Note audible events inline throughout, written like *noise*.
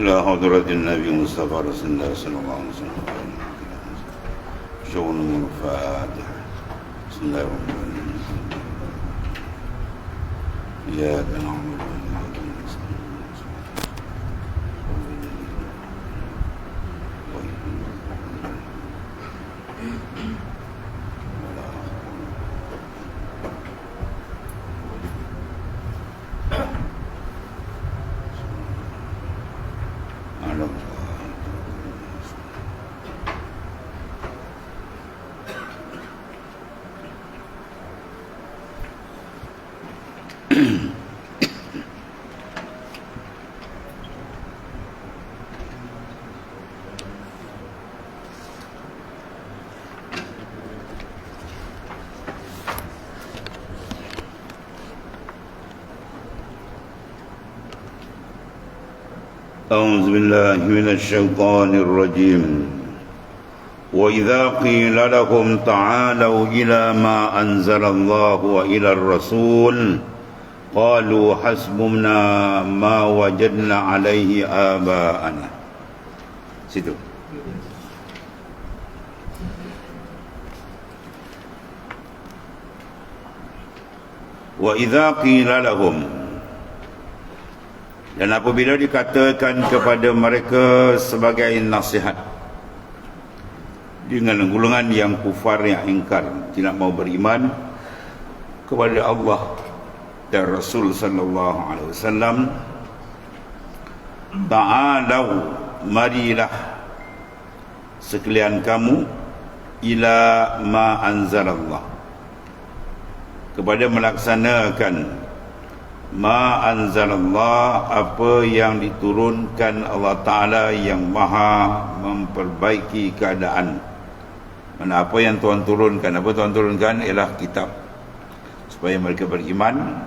إلى حضرة النبي مصطفى رسول الله صلى الله عليه وسلم. شغل الفاتحة بسم الله الرحمن الرحيم. إياك نعبد أعوذ بالله من الشيطان الرجيم. وإذا قيل لهم تعالوا إلى ما أنزل الله وإلى الرسول قالوا حسبنا ما وجدنا عليه آباءنا. Wa idza qila lahum dan apabila dikatakan kepada mereka sebagai nasihat dengan golongan yang kufar yang ingkar tidak mau beriman kepada Allah dan Rasul sallallahu alaihi wasallam ta'alau marilah sekalian kamu ila ma anzalallah kepada melaksanakan ma anzalallah apa yang diturunkan Allah Taala yang maha memperbaiki keadaan. Mana apa yang Tuhan turunkan? Apa Tuhan turunkan? Ialah kitab. Supaya mereka beriman.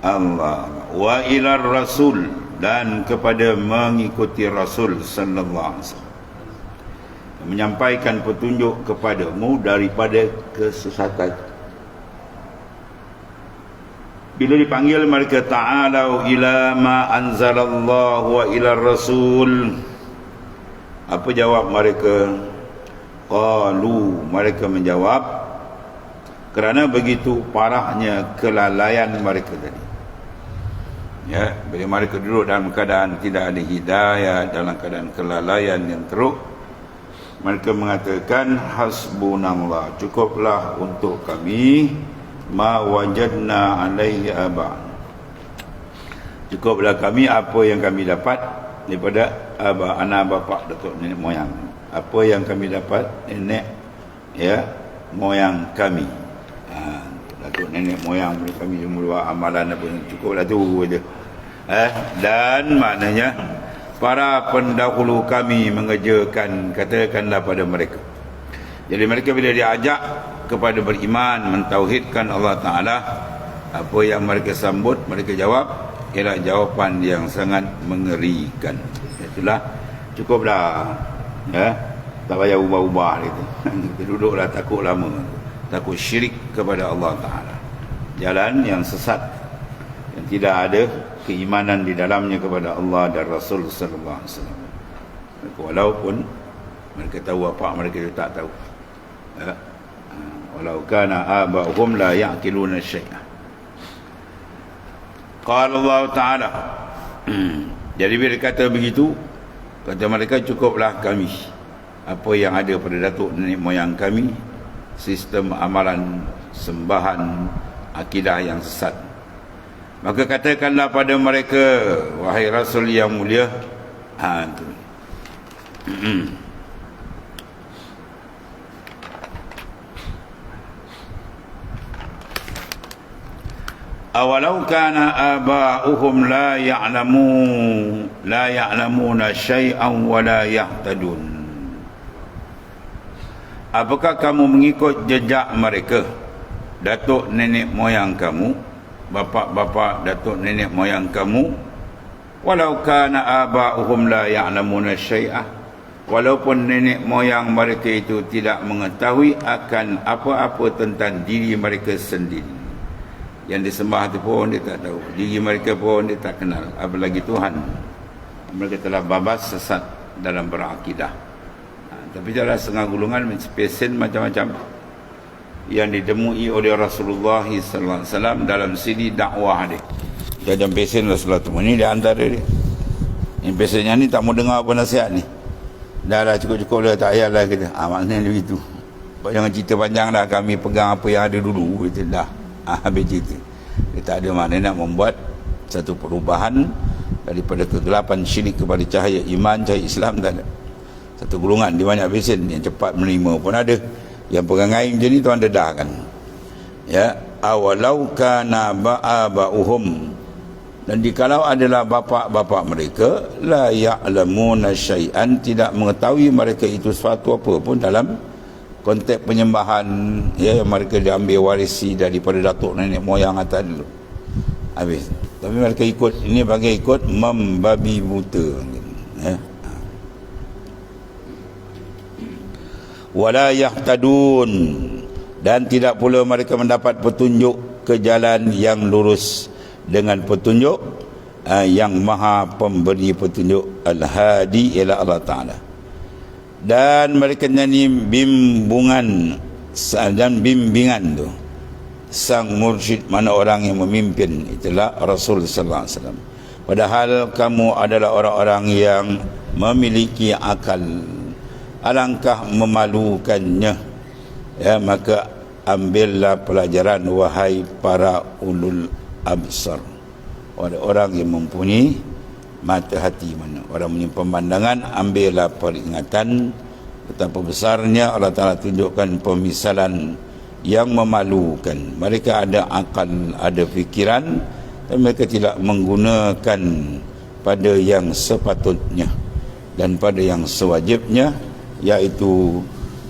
Allah. Wa ila rasul. Dan kepada mengikuti rasul sallallahu alaihi wasallam. Menyampaikan petunjuk kepadamu daripada kesesatan bila dipanggil mereka ta'alau ila ma anzalallahu wa ila rasul. Apa jawab mereka? Qalu mereka menjawab kerana begitu parahnya kelalaian mereka tadi. Ya bila mereka duduk dalam keadaan tidak ada hidayah dalam keadaan kelalaian yang teruk mereka mengatakan hasbunallah cukuplah untuk kami ma wajadna alaihi aba. Cukuplah kami apa yang kami dapat daripada aba anak bapa datuk nenek moyang. Apa yang kami dapat nenek ya moyang kami. Ha, datuk nenek moyang kami semua amalan apa yang cukuplah tu aja eh dan maknanya para pendahulu kami mengerjakan katakanlah pada mereka. Jadi mereka bila diajak kepada beriman mentauhidkan Allah Taala apa yang mereka sambut mereka jawab ialah jawapan yang sangat mengerikan. Itulah cukuplah ya. Tak payah ubah-ubah gitu *laughs* kita duduklah takut lama. Takut syirik kepada Allah Taala. Jalan yang sesat. Yang tidak ada keimanan di dalamnya kepada Allah dan Rasul sallallahu alaihi wasallam. Walaupun mereka tahu apa mereka tak tahu. Ya walau kana aba'uhum la ya'qiluna syai'a qala Allah taala. *clears throat* Jadi bila kata begitu kata mereka cukuplah kami. Apa yang ada pada datuk nenek moyang kami sistem amalan sembahan akidah yang sesat. Maka katakanlah pada mereka wahai rasul yang mulia ha tu *clears throat* awalau kana aba'uhum la ya'lamu la ya'lamuna syai'an wa la yahtadun. Apakah kamu mengikut jejak mereka? Datuk nenek moyang kamu bapa-bapa datuk nenek moyang kamu walau kana aba'uhum la ya'lamuna syai'an walaupun nenek moyang mereka itu tidak mengetahui akan apa-apa tentang diri mereka sendiri yang disembah itu pun dia tak tahu. Diri mereka pun dia tak kenal. Apalagi Tuhan. Mereka telah babas sesat dalam berakidah. Ha, tapi jalan setengah gulungan pesen macam-macam yang didemui oleh Rasulullah SAW dalam sini dakwah dia. Jajan pesen Rasulullah tu ini di antara dia. Yang pesennya ni tak mau dengar apa nasihat ni. Dah lah cukup-cukup dah tak payahlah kita. Ha, maknanya begitu. Jangan cerita panjang dah kami pegang apa yang ada dulu kita dah ha, habis cerita. Dia tak ada makna nak membuat satu perubahan daripada kegelapan syirik kepada cahaya iman cahaya Islam tak ada. Satu golongan di banyak pesen yang cepat menerima pun ada. Yang pegang air macam ni tuan dedahkan ya awalau kana ba'aba'uhum. Dan jikalau adalah bapa-bapa mereka la ya'lamuna syai'an tidak mengetahui mereka itu sesuatu apa pun dalam konteks penyembahan ya yang mereka diambil warisi daripada datuk nenek moyang atas dulu. Habis. Tapi mereka ikut ini bagi ikut membabi buta. Ya. Wala yahtadun. Dan tidak pula mereka mendapat petunjuk ke jalan yang lurus dengan petunjuk uh, yang maha pemberi petunjuk al-hadi ila Allah Ta'ala dan mereka nyanyi bimbungan dan bimbingan tu. Sang mursyid mana orang yang memimpin itulah Rasul sallallahu alaihi wasallam. Padahal kamu adalah orang-orang yang memiliki akal. Alangkah memalukannya. Ya maka ambillah pelajaran wahai para ulul absar. Orang-orang yang mempunyai mata hati mana. Orang punya pemandangan ambillah peringatan. Betapa besarnya Allah Ta'ala tunjukkan pemisalan yang memalukan. Mereka ada akal ada fikiran dan mereka tidak menggunakan pada yang sepatutnya dan pada yang sewajibnya iaitu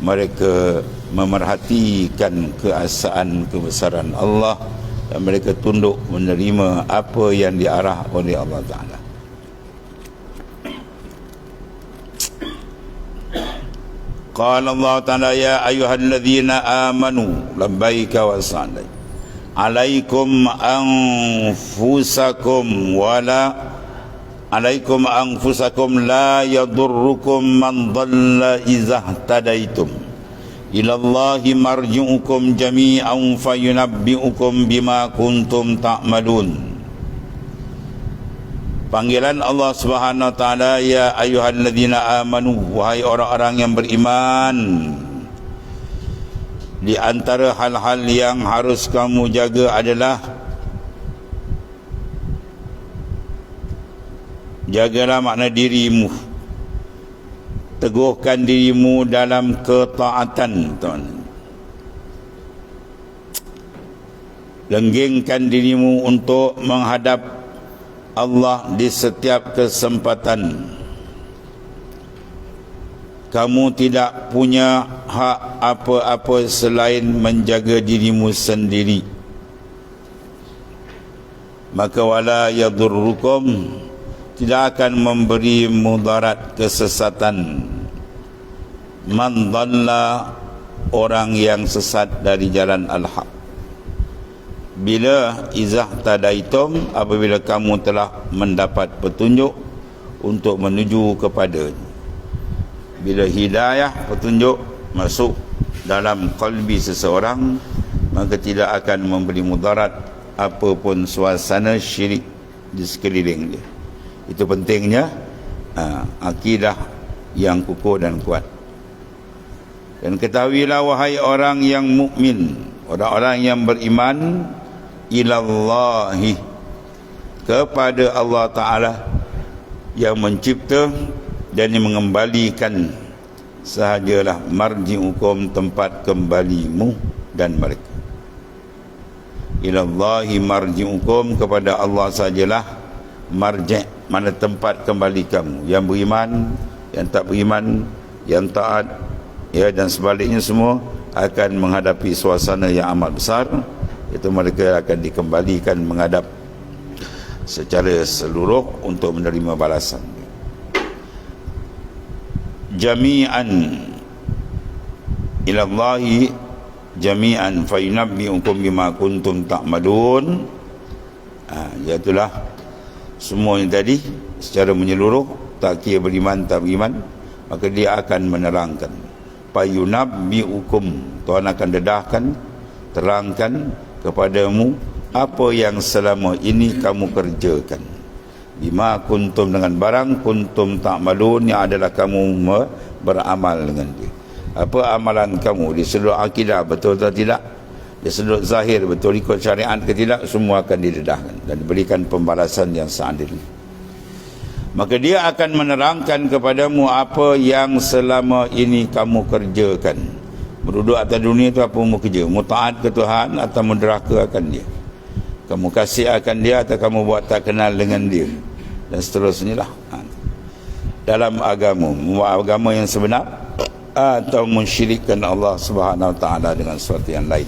mereka memerhatikan keasaan kebesaran Allah dan mereka tunduk menerima apa yang diarah oleh Allah Ta'ala قال الله تعالى يا أيها الذين آمنوا لبيك وسعديك عليكم أنفسكم ولا عليكم أنفسكم لا يضركم من ضل إذا اهتديتم إلى الله مرجعكم جميعا فينبئكم بما كنتم تعملون. Panggilan Allah Subhanahu taala ya ayyuhalladzina amanu wahai orang-orang yang beriman. Di antara hal-hal yang harus kamu jaga adalah jagalah makna dirimu. Teguhkan dirimu dalam ketaatan tuan lenggingkan dirimu untuk menghadap Allah di setiap kesempatan. Kamu tidak punya hak apa-apa selain menjaga dirimu sendiri. Maka wala yadurrukum tidak akan memberi mudarat kesesatan. Man orang yang sesat dari jalan al-haq bila izah tadaitum apabila kamu telah mendapat petunjuk untuk menuju kepada bila hidayah petunjuk masuk dalam kalbi seseorang maka tidak akan memberi mudarat apapun suasana syirik di sekeliling dia. Itu pentingnya uh, akidah yang kukuh dan kuat. Dan ketahuilah wahai orang yang mukmin orang-orang yang beriman ilallahi. Kepada Allah Ta'ala yang mencipta dan yang mengembalikan. Sahajalah marji hukum tempat kembalimu dan mereka. Ilallahi marji hukum kepada Allah sajalah marji mana tempat kembali kamu. Yang beriman yang tak beriman yang taat ya dan sebaliknya semua akan menghadapi suasana yang amat besar itu mereka akan dikembalikan menghadap secara seluruh untuk menerima balasan. Jami'an ilallahi jami'an fa yunabbi'ukum bima kuntum ta'malun. Ha, itulah semua ini tadi secara menyeluruh tak kira beriman tak beriman maka dia akan menerangkan. Fa yunabbi'ukum Tuhan akan dedahkan terangkan kepadamu apa yang selama ini kamu kerjakan. Bima kuntum dengan barang kuntum ta'malun yang adalah kamu beramal dengan dia. Apa amalan kamu? Di seluruh akidah betul atau tidak? Di seluruh zahir betul ikut syariat ke tidak? Semua akan didedahkan dan diberikan pembalasan yang seadil. Maka dia akan menerangkan kepadamu apa yang selama ini kamu kerjakan berduduk atas dunia itu apa mu kerja mu taat ke Tuhan atau menderaka akan dia kamu kasih akan dia atau kamu buat tak kenal dengan dia dan seterusnya lah ha. dalam agama agama yang sebenar atau mensyirikkan Allah Subhanahu taala dengan sesuatu yang lain.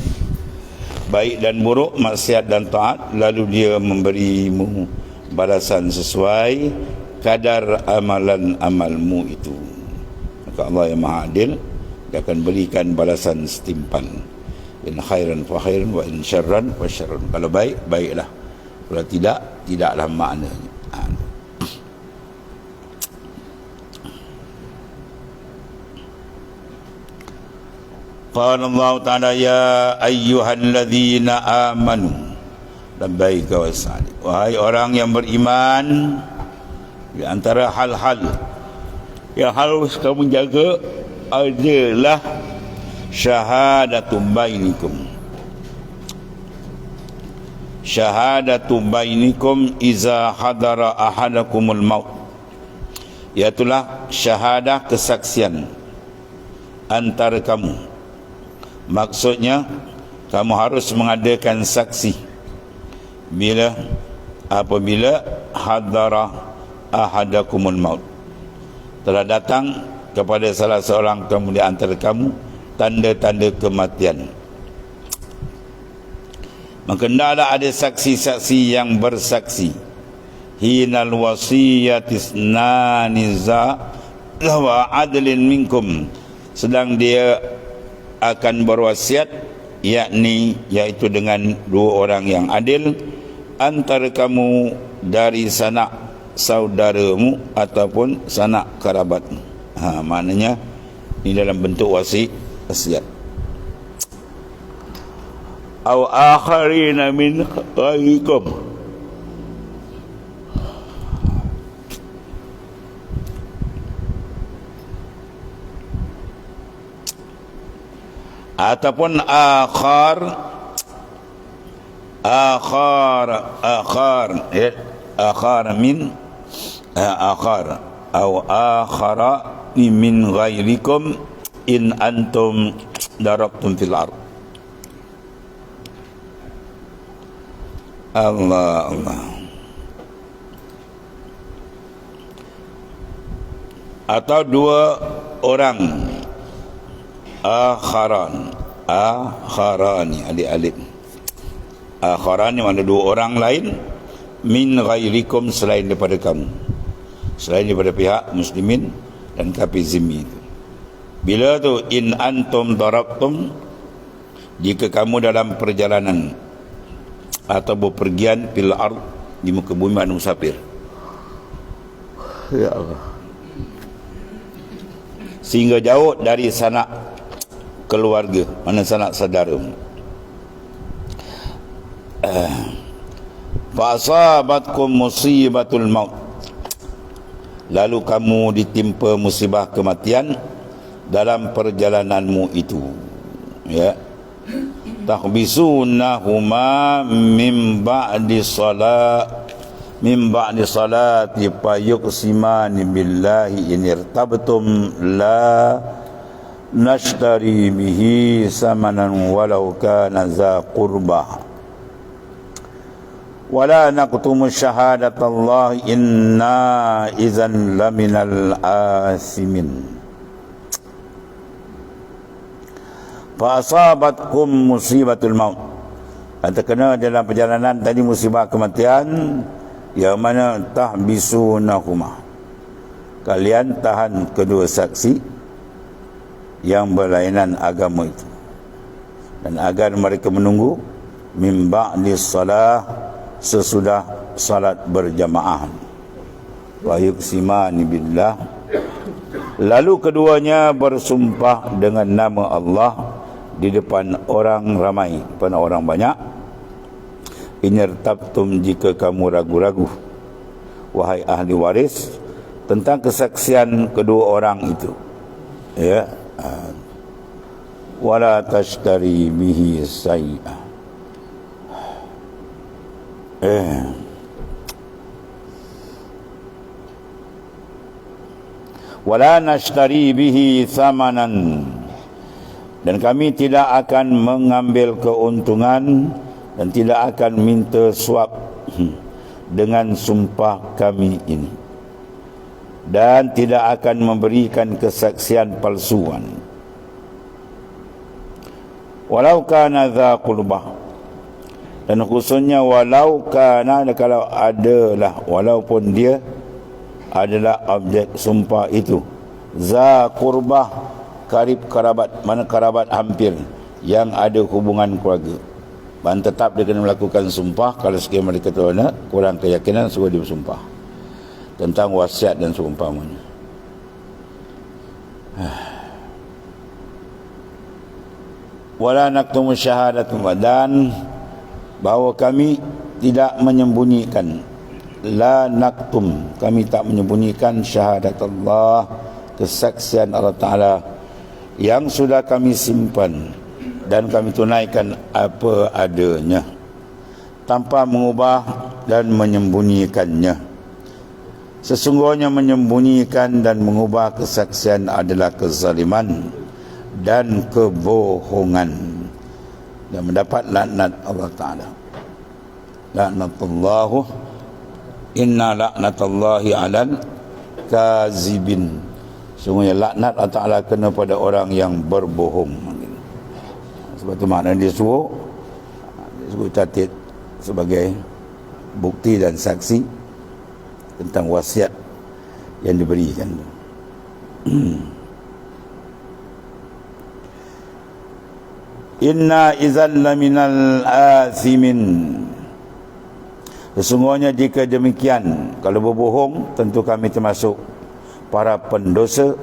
Baik dan buruk, maksiat dan taat lalu dia memberimu balasan sesuai kadar amalan amalmu itu. Maka Allah yang Maha Adil dia akan berikan balasan setimpal in khairan fa khairan wa in syarran fa syarran. Kalau baik baiklah. Kalau tidak tidaklah maknanya. Ha. taala ya تعالى يا amanu dan baik لبيك وسعدي Wahai orang yang beriman di antara hal-hal yang harus kamu jaga adalah Syahadatum bainikum. Syahadatum bainikum Iza hadara ahadakumul maut. Iaitulah syahadah kesaksian Antara kamu. Maksudnya kamu harus mengadakan saksi bila apabila hadara ahadakumul maut. Telah datang kepada salah seorang kamu di antara kamu tanda-tanda kematian. Maka hendaklah ada saksi-saksi yang bersaksi. Hinal wasiyatis naniza wa adlin minkum. Sedang dia akan berwasiat yakni iaitu dengan dua orang yang adil antara kamu dari sanak saudaramu ataupun sanak kerabatmu ha maknanya ini dalam bentuk wasiat wasiat. Au akharina min ghairikum ataupun akhar akhar akhar ya akhar min akhar. Atau akhara min ghairikum in antum darabtum fil ard. Allah Allah. Atau dua orang. Akharan. Akharani alif alif akharani mana dua orang lain? Min ghairikum selain daripada kamu. Selain daripada pihak muslimin dan zimmi itu bila tu in antum darabtum jika kamu dalam perjalanan atau bepergian pil ard di muka bumi anu musafir. Ya Allah. Sehingga jauh dari sana keluarga. Mana sanak saudara. Eh, fa asabatkum musibatul maut lalu kamu ditimpa musibah kematian dalam perjalananmu itu. Ya. Tahbisunahuma min ba'di salat min ba'di salati fa yuqsimani billahi in irtabtum la nashtari bihi samanan walau kana za qurba naqtumu syahadat Allah inna idzan laminal asimin fa asabatkum musibatul maut. Atau kena dalam perjalanan tadi musibah kematian yang mana tahbisunahuma kalian tahan kedua saksi yang berlainan agama itu. Dan agar mereka menunggu min ba'di salah sesudah salat berjamaah. Wa yuqsimani billah. Lalu keduanya bersumpah dengan nama Allah di depan orang ramai. Depan orang banyak. Inyartabtum jika kamu ragu-ragu wahai ahli waris tentang kesaksian kedua orang itu. Ya. Uh, wala tashtari bihi eh. Wala nashtari bihi thamanan. Dan kami tidak akan mengambil keuntungan dan tidak akan minta suap *clears throat* dengan sumpah kami ini. Dan tidak akan memberikan kesaksian palsuan. Walau kana dha qurbah dan khususnya walau kana kalau adalah walaupun dia adalah objek sumpah itu. Za qurbah karib kerabat mana kerabat hampir yang ada hubungan keluarga. Dan tetap dia kena melakukan sumpah kalau sekiranya mereka tahu nak kurang keyakinan suruh dia bersumpah. Tentang wasiat dan seumpamanya. *sighs* Wala naktumu syahadatum dan bahawa kami tidak menyembunyikan. La naktum. Kami tak menyembunyikan syahadat Allah kesaksian Allah Taala yang sudah kami simpan dan kami tunaikan apa adanya. Tanpa mengubah dan menyembunyikannya. Sesungguhnya menyembunyikan dan mengubah kesaksian adalah kezaliman dan kebohongan dan mendapat laknat Allah Taala. Laknatullahu inna laknatallahi 'alal kazibin. Sungguhnya laknat Allah Taala kena pada orang yang berbohong. Sebab itu makna dia suruh dia suruh catat sebagai bukti dan saksi tentang wasiat yang diberikan. *clears throat* Inna izan laminal asimin Sesungguhnya jika demikian Kalau berbohong tentu kami termasuk Para pendosa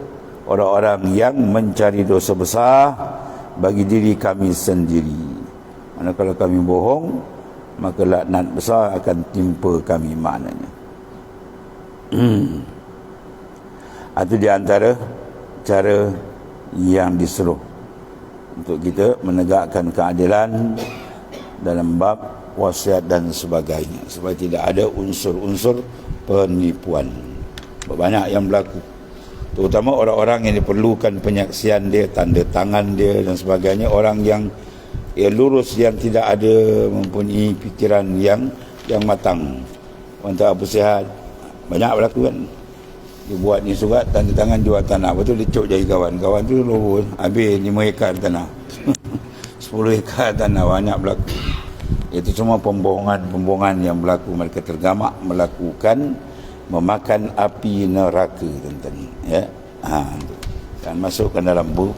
Orang-orang yang mencari dosa besar Bagi diri kami sendiri. Mana kalau kami bohong Maka laknat besar akan timpa kami maknanya. Itu di antara cara yang disuruh untuk kita menegakkan keadilan dalam bab wasiat dan sebagainya. Supaya tidak ada unsur-unsur penipuan. Banyak yang berlaku. Terutama orang-orang yang diperlukan penyaksian dia tanda tangan dia dan sebagainya. Orang yang ya, lurus yang tidak ada mempunyai fikiran yang yang matang. Untuk apa sihat banyak berlaku kan dia buat ni surat tanda tangan jual tanah. Betul dia cok jadi kawan. Kawan tu lohor habis 5 ekar tanah. *laughs* 10 ekar tanah banyak berlaku. Itu semua pembohongan-pembohongan yang berlaku. Mereka tergamak melakukan memakan api neraka tentang ya? Ha. Dan masukkan dalam buku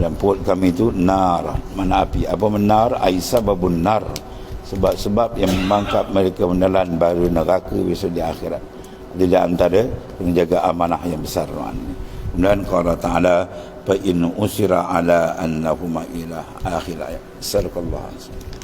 dalam perut kami itu nar. Mana api? Apa menar aisa babun nar. Sebab-sebab yang memangkap mereka menelan baru neraka besok di akhirat di antara menjaga amanah yang besar kemudian qala ta'ala fa in usira ala annahuma ila akhir ayat sallallahu alaihi wasallam